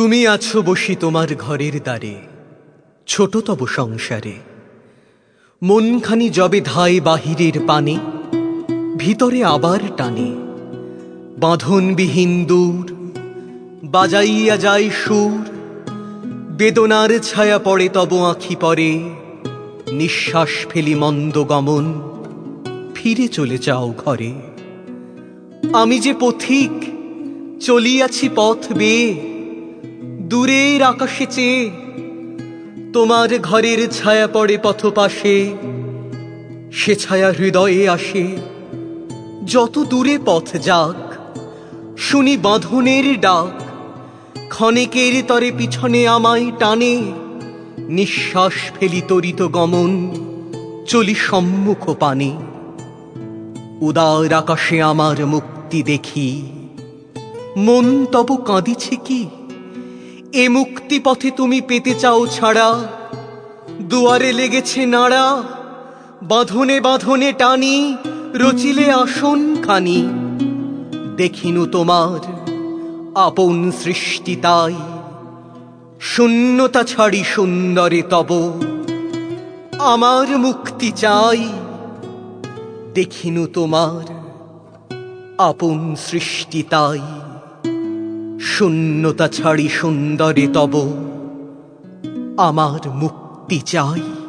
তুমি আছো বসি তোমার ঘরের দ্বারে, ছোট তব সংসারে। মনখানি জবে ধায় বাহিরের পানে, ভিতরে আবার টানে। বাঁধনবিহীন দূর, বাজাইয়া যায় সুর, বেদনার ছায়া পড়ে তব আঁখি পরে, নিঃশ্বাস ফেলি মন্দ গমন, ফিরে চলে যাও ঘরে। আমি যে পথিক, চলিয়াছি পথ বেয়ে দূরের আকাশে চেয়ে তোমার ঘরের ছায়া পড়ে পথ পাশে সে ছায়া হৃদয়ে আসে। যত দূরে পথ যাক, শুনি বাঁধনের ডাক। ক্ষণিকের তরে পিছনে আমায় টানে। নিঃশ্বাস ফেলি তরিত গমন, চলি সম্মুখ পানে। উদার আকাশে আমার মুক্তি দেখি। মন তব কাঁদিছে কি? এ মুক্তি পথে তুমি পেতে চাও ছাড়া। দুয়ারে লেগেছে নাড়া, বাঁধনে বাঁধনে টানি, রচিলে আসন খানি। দেখিনু তোমার আপন সৃষ্টি তাই। শূন্যতা ছাড়ি সুন্দরে তব, আমার মুক্তি চাই। দেখিনু তোমার আপন সৃষ্টি তাই। শূন্যতা ছাড়ি সুন্দরে তব। আমার মুক্তি চাই।